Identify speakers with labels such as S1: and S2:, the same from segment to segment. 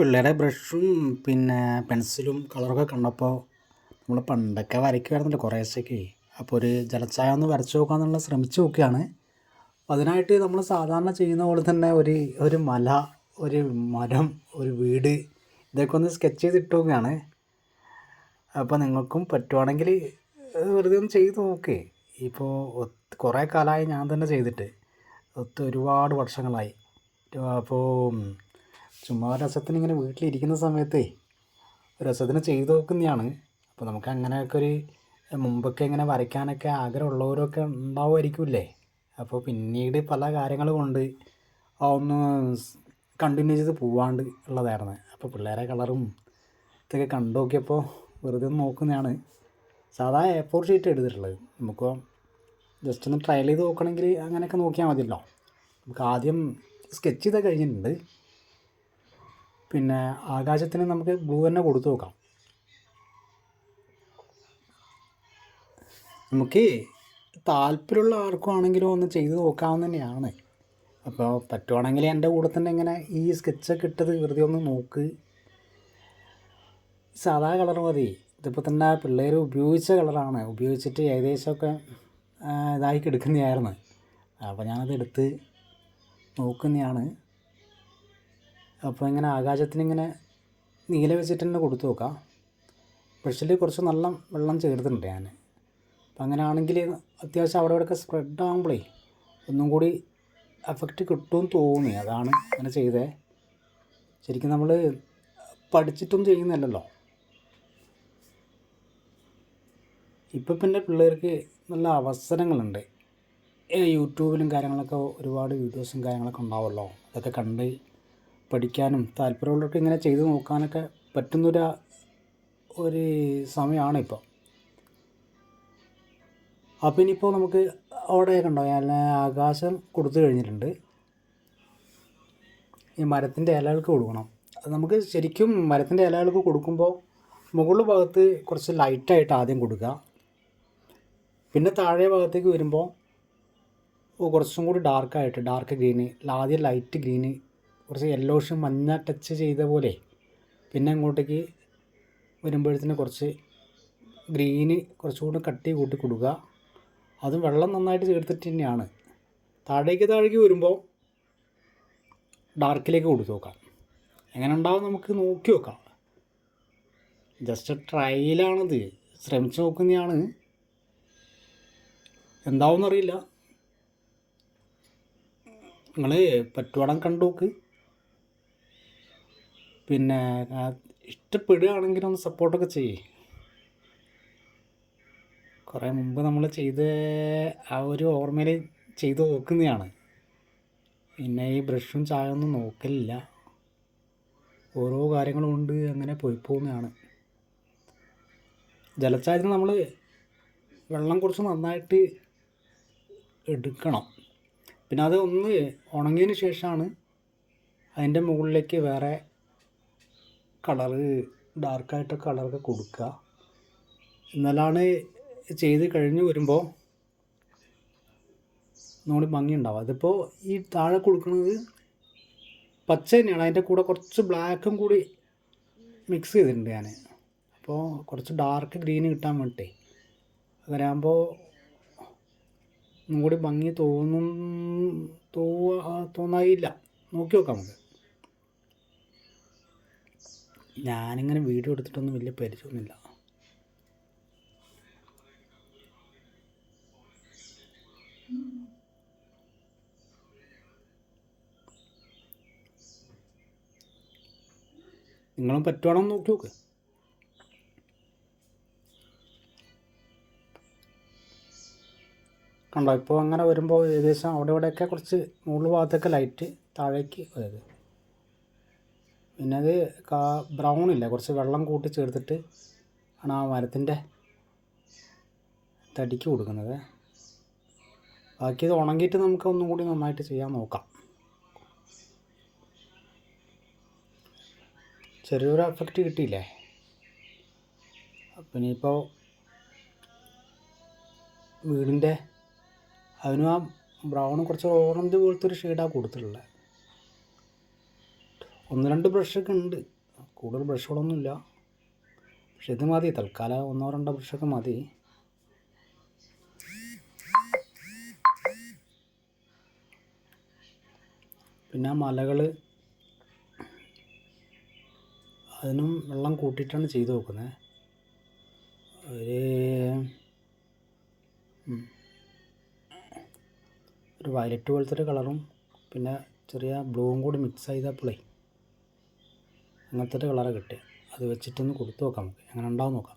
S1: പിള്ളേരെ ബ്രഷും പിന്നെ പെൻസിലും കളറൊക്കെ കണ്ടപ്പോൾ നമ്മൾ പണ്ടൊക്കെ വരയ്ക്കുമായിരുന്നല്ലോ കുറേശ്ശൊക്കെ അപ്പോൾ ഒരു ജലച്ചായ ഒന്ന് വരച്ച് നോക്കാമെന്നുള്ള ശ്രമിച്ച് നോക്കുകയാണ് അതിനായിട്ട് നമ്മൾ സാധാരണ ചെയ്യുന്ന പോലെ തന്നെ ഒരു ഒരു മല ഒരു മരം ഒരു വീട് ഇതൊക്കെ ഒന്ന് സ്കെച്ച് ചെയ്തിട്ട് നോക്കുകയാണ്. അപ്പോൾ നിങ്ങൾക്കും പറ്റുവാണെങ്കിൽ വെറുതെ ഒന്ന് ചെയ്ത് നോക്കേ. ഇപ്പോൾ കുറേ കാലമായി ഞാൻ തന്നെ ചെയ്തിട്ട് ഒത്ത് ഒരുപാട് വർഷങ്ങളായി. അപ്പോൾ ചുമ്മാ രസത്തിന് ഇങ്ങനെ വീട്ടിലിരിക്കുന്ന സമയത്തേ രസത്തിന് ചെയ്ത് നോക്കുന്നതാണ്. അപ്പോൾ നമുക്ക് അങ്ങനെയൊക്കെ ഒരു മുമ്പൊക്കെ ഇങ്ങനെ വരയ്ക്കാനൊക്കെ ആഗ്രഹമുള്ളവരൊക്കെ ഉണ്ടാവുമായിരിക്കില്ലേ അപ്പോൾ പിന്നീട് പല കാര്യങ്ങൾ കൊണ്ട് ഒന്ന് കണ്ടിന്യൂ ചെയ്ത് പോവാണ്ട് ഉള്ളതായിരുന്നു. അപ്പോൾ പിള്ളേരെ കളറും ഇതൊക്കെ കണ്ടു നോക്കിയപ്പോൾ വെറുതെ ഒന്ന് നോക്കുന്നതാണ്. സാധാ എ ഫോർ ഷീറ്റ് എടുത്തിട്ടുള്ളത്. നമുക്ക് ജസ്റ്റ് ഒന്ന് ട്രയൽ ചെയ്ത് നോക്കണമെങ്കിൽ അങ്ങനെയൊക്കെ നോക്കിയാൽ മതിയല്ലോ. നമുക്ക് ആദ്യം സ്കെച്ച് ചെയ്ത് കഴിഞ്ഞിട്ടുണ്ട്. പിന്നെ ആകാശത്തിന് നമുക്ക് ബ്ലൂ തന്നെ കൊടുത്തു നോക്കാം. നമുക്ക് താല്പര്യമുള്ള ആർക്കും ആണെങ്കിലും ഒന്ന് ചെയ്തു നോക്കാവുന്ന തന്നെയാണ്. അപ്പോൾ പറ്റുവാണെങ്കിൽ എന്റെ കൂടെ തന്നെ ഇങ്ങനെ ഈ സ്കെച്ചൊക്കെ ഇട്ടത് വെറുതെ ഒന്ന് നോക്ക്. സാധാ കളർ മതി. ഇതിപ്പോൾ തന്നെ പിള്ളേർ ഉപയോഗിച്ച കളറാണ് ഉപയോഗിച്ചിട്ട് ഏകദേശമൊക്കെ ഇതായി കിടക്കുന്നതായിരുന്നു. അപ്പോൾ ഞാനത് എടുത്ത് നോക്കുന്നതാണ്. അപ്പോൾ ഇങ്ങനെ ആകാശത്തിനിങ്ങനെ നീല വെച്ചിട്ട് തന്നെ കൊടുത്തു നോക്കാം. സ്പെഷ്യലി കുറച്ച് നല്ല വെള്ളം ചേർത്തിട്ടുണ്ട് ഞാൻ. അപ്പം അങ്ങനെ ആണെങ്കിൽ അത്യാവശ്യം അവിടെ ഇവിടെയൊക്കെ സ്പ്രെഡ് ആകുമ്പോഴേ ഒന്നും കൂടി എഫക്റ്റ് കിട്ടുമെന്ന് തോന്നി. അതാണ് അങ്ങനെ ചെയ്തേ. ശരിക്കും നമ്മൾ പഠിച്ചിട്ടും ചെയ്യുന്നില്ലല്ലോ ഇപ്പം പിന്നെ പിള്ളേർക്ക് നല്ല അവസരങ്ങളുണ്ട്. യൂട്യൂബിലും കാര്യങ്ങളൊക്കെ ഒരുപാട് വീഡിയോസും കാര്യങ്ങളൊക്കെ ഉണ്ടാവുമല്ലോ. അതൊക്കെ കണ്ട് പഠിക്കാനും താല്പര്യമുള്ളവർക്ക് ഇങ്ങനെ ചെയ്തു നോക്കാനൊക്കെ പറ്റുന്നൊരു ഒരു സമയമാണ് ഇപ്പോൾ അപ്പോൾ ഇനിയിപ്പോൾ നമുക്ക് അവിടെ കണ്ടോ ഞാൻ ആകാശം കൊടുത്തു കഴിഞ്ഞിട്ടുണ്ട്. ഈ മരത്തിന്റെ ഇലകൾക്ക് കൊടുക്കണം. അത് നമുക്ക് ശരിക്കും മരത്തിന്റെ ഇലകൾക്ക് കൊടുക്കുമ്പോൾ മുകളിൽ ഭാഗത്ത് കുറച്ച് ലൈറ്റായിട്ട് ആദ്യം കൊടുക്കുക. പിന്നെ താഴെ ഭാഗത്തേക്ക് വരുമ്പോൾ കുറച്ചും കൂടി ഡാർക്കായിട്ട് ഡാർക്ക് ഗ്രീന് ആദ്യം ലൈറ്റ് ഗ്രീന് കുറച്ച് യെല്ലോഷും മഞ്ഞ ടച്ച് ചെയ്ത പോലെ പിന്നെ അങ്ങോട്ടേക്ക് വരുമ്പോഴത്തേന് കുറച്ച് ഗ്രീന് കുറച്ചുകൂടി കട്ടി കൂട്ടി കൊടുക്കുക. അതും വെള്ളം നന്നായിട്ട് ചേർത്തിട്ട് തന്നെയാണ്. താഴേക്ക് താഴേക്ക് വരുമ്പോൾ ഡാർക്കിലേക്ക് കൊടുത്തു നോക്കാം. എങ്ങനെ ഉണ്ടാവും നമുക്ക് നോക്കി നോക്കാം. ജസ്റ്റ് ട്രയലാണത് ശ്രമിച്ച് നോക്കുന്നതാണ്. എന്താവുമെന്നറിയില്ല. നിങ്ങൾ പറ്റുവാടം കണ്ടു നോക്ക്. പിന്നെ ഇഷ്ടപ്പെടുകയാണെങ്കിൽ ഒന്ന് സപ്പോർട്ടൊക്കെ ചെയ്യേ. കുറേ മുമ്പ് നമ്മൾ ചെയ്ത ആ ഒരു ഓർമ്മയിൽ ചെയ്ത് നോക്കുന്നതാണ്. പിന്നെ ഈ ബ്രഷും ചായ ഒന്നും നോക്കലില്ല. ഓരോ കാര്യങ്ങളും കൊണ്ട് അങ്ങനെ പോയി പോകുന്നതാണ്. ജലച്ചായത്തിന് നമ്മൾ വെള്ളം കുറച്ച് നന്നായിട്ട് എടുക്കണം. പിന്നെ അത് ഒന്ന് ഉണങ്ങിയതിന് ശേഷമാണ് അതിന്റെ മുകളിലേക്ക് വേറെ കളറ് ഡാർക്കായിട്ട് കളറൊക്കെ കൊടുക്കുക എന്നാലാണ് ചെയ്ത് കഴിഞ്ഞ് വരുമ്പോൾ നമ്മൾ ഭംഗി ഉണ്ടാവുക അതിപ്പോൾ ഈ താഴെ കൊടുക്കുന്നത് പച്ച തന്നെയാണ്. അതിന്റെ കൂടെ കുറച്ച് ബ്ലാക്കും കൂടി മിക്സ് ചെയ്തിട്ടുണ്ട് ഞാൻ അപ്പോൾ കുറച്ച് ഡാർക്ക് ഗ്രീൻ കിട്ടാൻ വേണ്ടിയിട്ടേ അങ്ങനെ ആകുമ്പോൾ ഒന്നും കൂടി ഭംഗി തോന്നും തോ തോന്നായില്ല. നോക്കി നോക്കാം നമുക്ക്. ഞാനിങ്ങനെ വീഡിയോ എടുത്തിട്ടൊന്നും വലിയ പരിചയമൊന്നുമില്ല. നിങ്ങളും പറ്റുവാണോ നോക്കി നോക്ക്. കണ്ടോ ഇപ്പോൾ അങ്ങനെ വരുമ്പോൾ ഏകദേശം അവിടെ ഇവിടെയൊക്കെ കുറച്ച് മുകളിൽ ഭാഗത്തൊക്കെ ലൈറ്റ് താഴേക്ക് അതായത് പിന്നെ അത് കാ ഇല്ല? കുറച്ച് വെള്ളം കൂട്ടി ചേർത്തിട്ട് ആണ് ആ മരത്തിന്റെ തടിക്ക് കൊടുക്കുന്നത്. ബാക്കി ഉണങ്ങിയിട്ട് നമുക്ക് ഒന്നും കൂടി നന്നായിട്ട് ചെയ്യാൻ നോക്കാം. ചെറിയൊരു എഫക്റ്റ് കിട്ടിയില്ലേ? അപ്പം ഇനിയിപ്പോൾ വീടിന്റെ അതിനും ആ ബ്രൗൺ കുറച്ച് ഓറഞ്ച് പോലത്തെ ഒരു ഷെയ്ഡാണ് കൊടുത്തിട്ടുള്ളത്. ഒന്ന് രണ്ട് ബ്രഷൊക്കെ ഉണ്ട്. കൂടുതൽ ബ്രഷുകളൊന്നുമില്ല പക്ഷെ ഇത് മതി. തൽക്കാലം ഒന്നോ രണ്ടോ ബ്രഷൊക്കെ മതി. പിന്നെ മലകൾ അതിനും വെള്ളം കൂട്ടിയിട്ടാണ് ചെയ്തു നോക്കുന്നത് ഒരു ഒരു വയലറ്റ് പോലത്തെ ഒരു കളറും പിന്നെ ചെറിയ ബ്ലൂവും കൂടി മിക്സ് ചെയ്തപ്പോഴേ അങ്ങനത്തെ ഒരു കളറ് കിട്ടിയത്. അത് വെച്ചിട്ടൊന്ന് കൊടുത്തു നോക്കാം നമുക്ക്. എങ്ങനെ ഉണ്ടാവും നോക്കാം.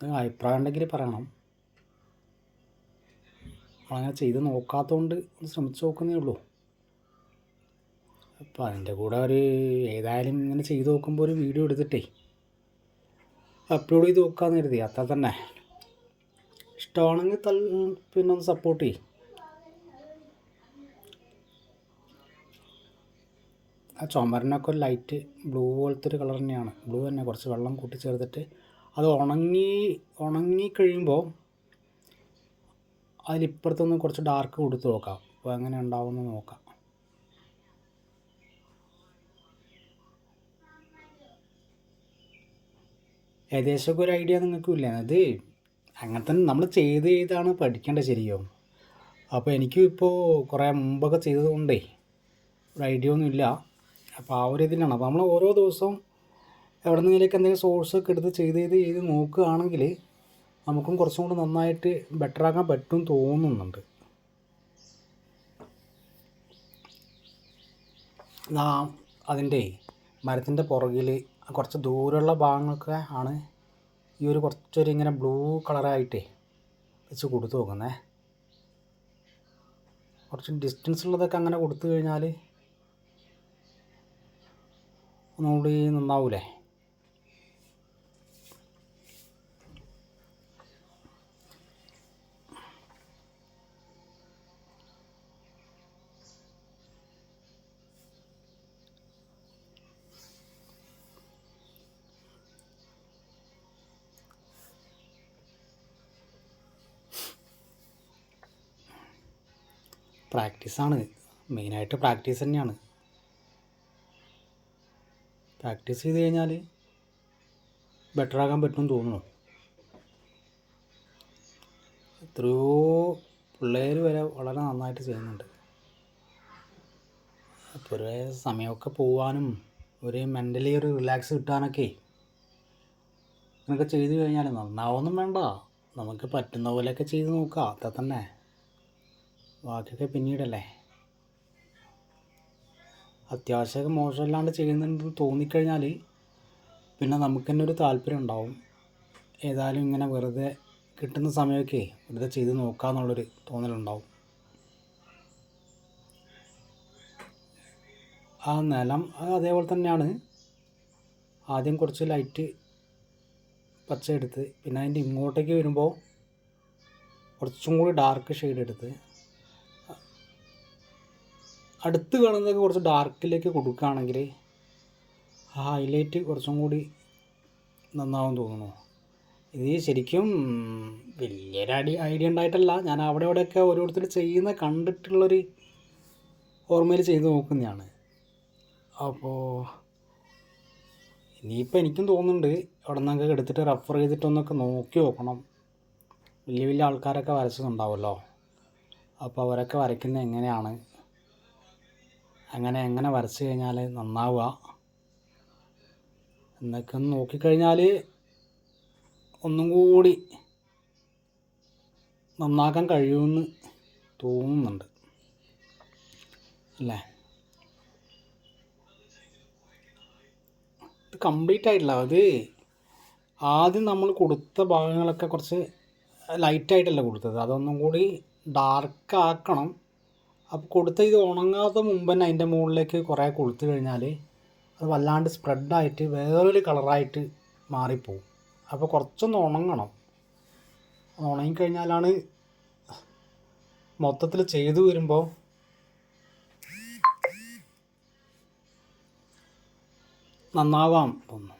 S1: നിങ്ങൾ അഭിപ്രായം ഉണ്ടെങ്കിൽ പറയണം. അങ്ങനെ ചെയ്ത് നോക്കാത്തതുകൊണ്ട് ഒന്ന് ശ്രമിച്ച് നോക്കുന്നേ ഉള്ളൂ. അപ്പോൾ അതിന്റെ കൂടെ ഒരു ഏതായാലും ഇങ്ങനെ ചെയ്ത് നോക്കുമ്പോൾ ഒരു വീഡിയോ എടുത്തിട്ടേ അപ്ലോഡ് ചെയ്ത് നോക്കാമെന്ന് കരുതി. അത്ര തന്നെ. ഇഷ്ടമാണെങ്കിൽ തൽ പിന്നെ ഒന്ന് സപ്പോർട്ട് ചെയ്യും. ആ ചുമരിനൊക്കെ ഒരു ലൈറ്റ് ബ്ലൂ പോലത്തെ ഒരു കളർ തന്നെയാണ്. ബ്ലൂ തന്നെ. കുറച്ച് വെള്ളം കൂട്ടിച്ചേർത്തിട്ട് അത് ഉണങ്ങി ഉണങ്ങി കഴിയുമ്പോൾ അതിലിപ്പുറത്തൊന്ന് കുറച്ച് ഡാർക്ക് കൊടുത്ത് നോക്കാം. അപ്പോൾ എങ്ങനെ ഉണ്ടാവുമെന്ന് നോക്കാം. ഏകദേശമൊക്കെ ഒരു ഐഡിയ നിങ്ങൾക്കും ഇല്ല? അത് അങ്ങനെ തന്നെ നമ്മൾ ചെയ്ത് ചെയ്താണ് പഠിക്കേണ്ടത് ശരിയോ അപ്പോൾ എനിക്കും ഇപ്പോൾ കുറേ മുമ്പൊക്കെ ചെയ്തതുകൊണ്ടേ ഒരു ഐഡിയ ഒന്നും ഇല്ല അപ്പോൾ ആ ഒരു ഇതിലാണ്. അപ്പോൾ നമ്മൾ ഓരോ ദിവസവും എവിടെ നിന്നെങ്കിലേക്ക് എന്തെങ്കിലും സോഴ്സ് ഒക്കെ എടുത്ത് ചെയ്ത് ചെയ്ത് ചെയ്ത് നോക്കുകയാണെങ്കിൽ നമുക്കും കുറച്ചും കൂടി നന്നായിട്ട് ബെറ്റർ ആക്കാൻ പറ്റും തോന്നുന്നുണ്ട്. അതിന്റെ മരത്തിന്റെ പുറകിൽ കുറച്ച് ദൂരമുള്ള ഭാഗങ്ങളൊക്കെ ആണ് ഈ ഒരു കുറച്ചൊരു ഇങ്ങനെ ബ്ലൂ കളറായിട്ടേ വെച്ച് കൊടുത്തു നോക്കുന്നേ കുറച്ച് ഡിസ്റ്റൻസ് ഉള്ളതൊക്കെ അങ്ങനെ കൊടുത്തു കഴിഞ്ഞാൽ ഒന്നുകൂടി നന്നാവൂലേ? പ്രാക്ടീസാണ് മെയിനായിട്ട് പ്രാക്ടീസ് തന്നെയാണ്. പ്രാക്ടീസ് ചെയ്ത് കഴിഞ്ഞാൽ ബെറ്റർ ആകാൻ പറ്റുമെന്ന് തോന്നുന്നു. എത്രയോ പിള്ളേർ വരെ വളരെ നന്നായിട്ട് ചെയ്യുന്നുണ്ട്. അപ്പോൾ ഒരേ സമയമൊക്കെ പോവാനും ഒരു മെന്റലി ഒരു റിലാക്സ് കിട്ടാനൊക്കെ ഇങ്ങനെയൊക്കെ ചെയ്ത് കഴിഞ്ഞാൽ നന്നാവൊന്നും വേണ്ട. നമുക്ക് പറ്റുന്ന പോലെയൊക്കെ ചെയ്ത് നോക്കാം. അത്ര തന്നെ ബാക്കിയൊക്കെ പിന്നീടല്ലേ? അത്യാവശ്യമൊക്കെ മോശമില്ലാണ്ട് ചെയ്യുന്നുണ്ടെന്ന് തോന്നിക്കഴിഞ്ഞാൽ പിന്നെ നമുക്ക് തന്നെ ഒരു താല്പര്യം ഉണ്ടാവും. ഏതായാലും ഇങ്ങനെ വെറുതെ കിട്ടുന്ന സമയമൊക്കെ വെറുതെ ചെയ്ത് നോക്കാമെന്നുള്ളൊരു തോന്നലുണ്ടാവും. ആ നിലം അതേപോലെ തന്നെയാണ്. ആദ്യം കുറച്ച് ലൈറ്റ് പച്ച എടുത്ത് പിന്നെ അതിന്റെ ഇങ്ങോട്ടേക്ക് വരുമ്പോൾ കുറച്ചും കൂടി ഡാർക്ക് ഷെയ്ഡ് എടുത്ത് അടുത്ത് കാണുന്നതൊക്കെ കുറച്ച് ഡാർക്കിലേക്ക് കൊടുക്കുകയാണെങ്കിൽ ആ ഹൈലൈറ്റ് കുറച്ചും കൂടി നന്നാവും തോന്നുന്നു. ഇത് ശരിക്കും വലിയൊരു അടി ഐഡിയ ഉണ്ടായിട്ടല്ല. ഞാൻ അവിടെ ഇവിടെയൊക്കെ ഓരോരുത്തർ ചെയ്യുന്ന കണ്ടിട്ടുള്ളൊരു ഓർമ്മയിൽ ചെയ്ത് നോക്കുന്നതാണ്. അപ്പോൾ ഇനിയിപ്പോൾ എനിക്കും തോന്നുന്നുണ്ട് അവിടെ നിന്നൊക്കെ എടുത്തിട്ട് റെഫർ ചെയ്തിട്ടൊന്നൊക്കെ നോക്കി നോക്കണം. വലിയ വലിയ ആൾക്കാരൊക്കെ വരച്ചിട്ടുണ്ടാവുമല്ലോ അപ്പോൾ അവരൊക്കെ വരയ്ക്കുന്നത് എങ്ങനെയാണ്? അങ്ങനെ എങ്ങനെ വരച്ച് കഴിഞ്ഞാൽ നന്നാവുക. എന്നൊക്കെ ഒന്ന് നോക്കിക്കഴിഞ്ഞാൽ ഒന്നും കൂടി നന്നാക്കാൻ കഴിയുമെന്ന് തോന്നുന്നുണ്ട്. അല്ലേ? ഇത് കംപ്ലീറ്റ് ആയിട്ടില്ല. അത് ആദ്യം നമ്മൾ കൊടുത്ത ഭാഗങ്ങളൊക്കെ കുറച്ച് ലൈറ്റായിട്ടല്ല കൊടുത്തത്. അതൊന്നും കൂടി ഡാർക്ക് ആക്കണം. അപ്പോൾ കൊടുത്ത ഇത് ഉണങ്ങാത്ത മുമ്പ് തന്നെ അതിന്റെ മുകളിലേക്ക് കുറേ കൊടുത്തു കഴിഞ്ഞാൽ അത് വല്ലാണ്ട് സ്പ്രെഡായിട്ട് വേറൊരു കളറായിട്ട് മാറിപ്പോവും. അപ്പോൾ കുറച്ചൊന്ന് ഉണങ്ങണം. ഉണങ്ങിക്കഴിഞ്ഞാലാണ് മൊത്തത്തിൽ ചെയ്തു വരുമ്പോൾ നന്നാവാം തോന്നുന്നു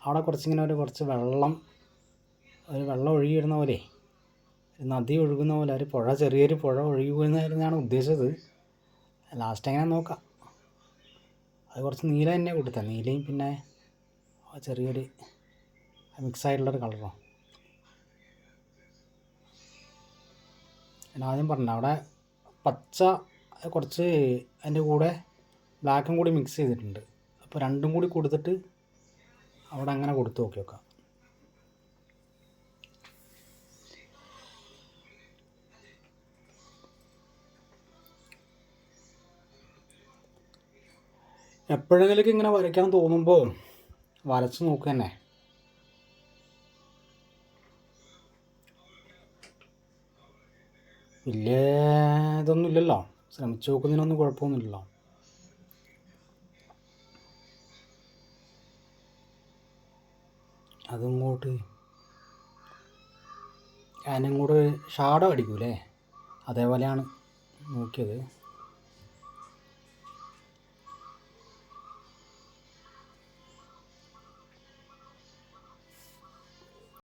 S1: അവിടെ കുറച്ചിങ്ങനെ ഒരു കുറച്ച് വെള്ളം ഒരു വെള്ളം ഒഴുകിയിരുന്ന പോലെ. നദി ഒഴുകുന്ന പോലെ ഒരു പുഴ ചെറിയൊരു പുഴ ഒഴുകുന്നതായിരുന്നാണ് ഉദ്ദേശിച്ചത്. ലാസ്റ്റ് എങ്ങനെ നോക്കാം. അത് കുറച്ച് നീല തന്നെ കൊടുത്തത് നീലയും പിന്നെ ചെറിയൊരു മിക്സ് ആയിട്ടുള്ളൊരു കളറോ ഞാൻ ആദ്യം പറഞ്ഞു അവിടെ പച്ച കുറച്ച് അതിന്റെ കൂടെ ബ്ലാക്കും കൂടി മിക്സ് ചെയ്തിട്ടുണ്ട്. അപ്പോൾ രണ്ടും കൂടി കൊടുത്തിട്ട് അവിടെ അങ്ങനെ കൊടുത്ത് നോക്കി നോക്കാം എപ്പോഴെങ്കിലും ഇങ്ങനെ വരയ്ക്കാൻ തോന്നുമ്പോൾ വരച്ച് നോക്കുക തന്നെ വലിയ ഇതൊന്നും ഇല്ലല്ലോ. ശ്രമിച്ചു നോക്കുന്നതിനൊന്നും കുഴപ്പമൊന്നുമില്ലല്ലോ. അതിങ്ങോട്ട് അതിനങ്ങോട്ട് ഷാഡോ അടിക്കൂലേ? അതേപോലെയാണ് നോക്കിയത്.